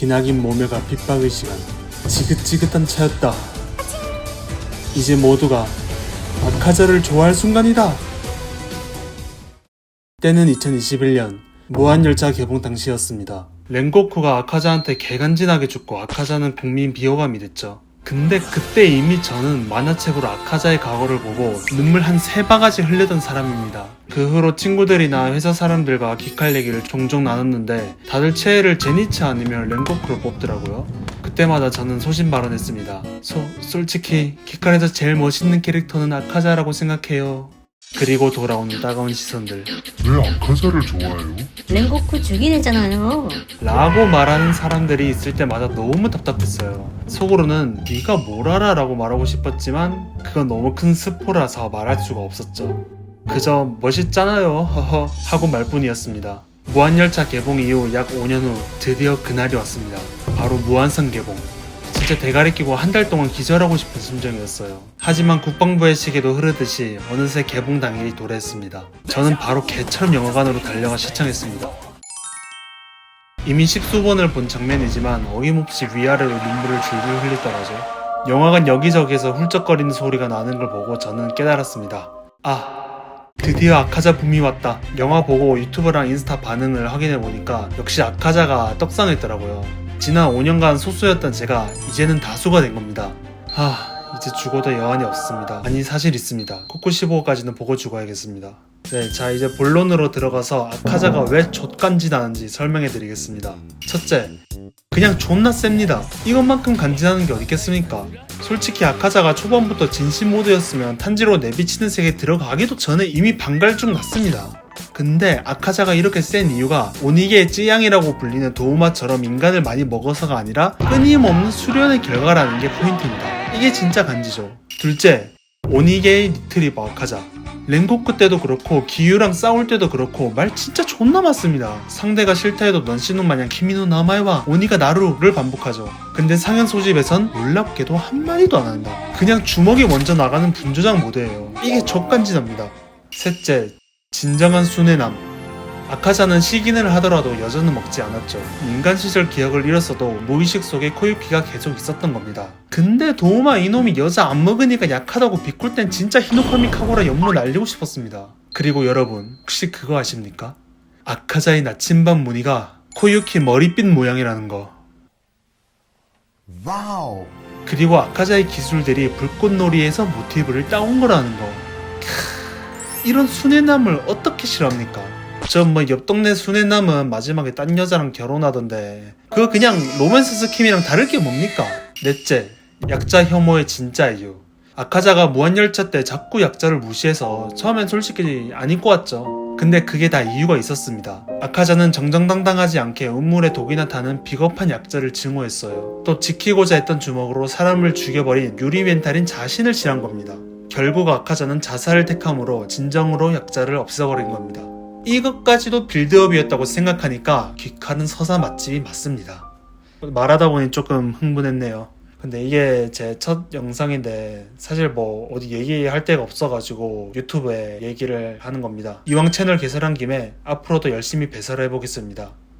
기나긴 모멸과 핍박의 시간. 지긋지긋한 차였다. 이제 모두가 아카자를 좋아할 순간이다. 때는 2021년 무한열차 개봉 당시였습니다. 렌고쿠가 아카자한테 개간지나게 죽고 아카자는 국민 비호감이 됐죠 근데 그때 이미 저는 만화책으로 아카자의 과거를 보고 눈물 한 세 바가지 흘리던 사람입니다. 그 후로 친구들이나 회사 사람들과 기칼 얘기를 종종 나눴는데 다들 최애를 제니츠 아니면 랭고쿠를 뽑더라고요. 그때마다 저는 소신 발언했습니다. 소, 솔직히 기칼에서 제일 멋있는 캐릭터는 아카자라고 생각해요. 그리고 돌아오는 따가운 시선들. 왜 아카자를 좋아해요? 랭고쿠 죽인 애잖아요. 라고 말하는 사람들이 있을 때마다 너무 답답했어요. 속으로는 네가 뭘 알아 라고 말하고 싶었지만 그건 너무 큰 스포라서 말할 수가 없었죠. 그저 멋있잖아요 허허 하고 말 뿐이었습니다. 무한열차 개봉 이후 약 5년 후 드디어 그날이 왔습니다. 바로 무한선 개봉. 진짜 대가리 끼고 한 달 동안 기절하고 싶은 심정이었어요. 하지만 국방부의 시계도 흐르듯이 어느새 개봉 당일이 도래했습니다. 저는 바로 개처럼 영화관으로 달려가 시청했습니다. 이미 십수 번을 본 장면이지만 어김없이 위아래로 눈물을 줄줄 흘리더라죠. 영화관 여기저기에서 훌쩍거리는 소리가 나는 걸 보고 저는 깨달았습니다. 아, 드디어 아카자 붐이 왔다. 영화 보고 유튜브랑 인스타 반응을 확인해 보니까 역시 아카자가 떡상했더라고요. 지난 5년간 소수였던 제가 이제는 다수가 된 겁니다. 하, 이제 죽어도 여한이 없습니다. 아니 사실 있습니다. 코코 15까지는 보고 죽어야겠습니다. 네, 자 이제 본론으로 들어가서 아카자가 왜 좆간지 나는지 설명해 드리겠습니다. 첫째, 그냥 존나 셉니다. 이것만큼 간지나는 게 어딨겠습니까? 솔직히 아카자가 초반부터 진심 모드였으면 탄지로 내비치는 색에 들어가기도 전에 이미 반갈증 났습니다. 근데 아카자가 이렇게 센 이유가 오니게의 찌양이라고 불리는 도우마처럼 인간을 많이 먹어서가 아니라 끊임없는 수련의 결과라는 게 포인트입니다. 이게 진짜 간지죠. 둘째, 오니게의 리트리버 아카자. 랭고크 때도 그렇고 기유랑 싸울 때도 그렇고 말 진짜 존나 맞습니다. 상대가 싫다 해도 넌 신놈 마냥 키미노 나마에와 오니가 나루를 반복하죠. 근데 상현 소집에선 놀랍게도 한마디도 안 한다. 그냥 주먹이 먼저 나가는 분조장 모드예요. 이게 적간지납니다. 셋째, 진정한 순애남. 아카자는 시기를 하더라도 여전은 먹지 않았죠. 인간 시절 기억을 잃었어도 무의식 속에 코유키가 계속 있었던 겁니다. 근데 도우마 이놈이 여자 안 먹으니까 약하다고 비꿀 땐 진짜 히노카미 카고라 연모 날리고 싶었습니다. 그리고 여러분 혹시 그거 아십니까? 아카자의 나침반 무늬가 코유키 머리빛 모양이라는 거. 와우. 그리고 아카자의 기술들이 불꽃놀이에서 모티브를 따온 거라는 거. 크, 이런 순애남을 어떻게 싫어합니까? 저뭐옆 동네 순애남은 마지막에 딴 여자랑 결혼하던데 그거 그냥 로맨스 스킴이랑 다를 게 뭡니까? 넷째, 약자 혐오의 진짜 이유. 아카자가 무한열차 때 자꾸 약자를 무시해서 처음엔 솔직히 안 입고 왔죠. 근데 그게 다 이유가 있었습니다. 아카자는 정정당당하지 않게 운물에 독이나 타는 비겁한 약자를 증오했어요. 또 지키고자 했던 주먹으로 사람을 죽여버린 유리 멘탈인 자신을 싫어한 겁니다. 결국 아카자는 자살을 택함으로 진정으로 약자를 없애버린 겁니다. 이것까지도 빌드업이었다고 생각하니까 귀카는 서사 맛집이 맞습니다. 말하다 보니 조금 흥분했네요. 근데 이게 제 첫 영상인데 사실 뭐 어디 얘기할 데가 없어가지고 유튜브에 얘기를 하는 겁니다. 이왕 채널 개설한 김에 앞으로도 열심히 배설해 보겠습니다.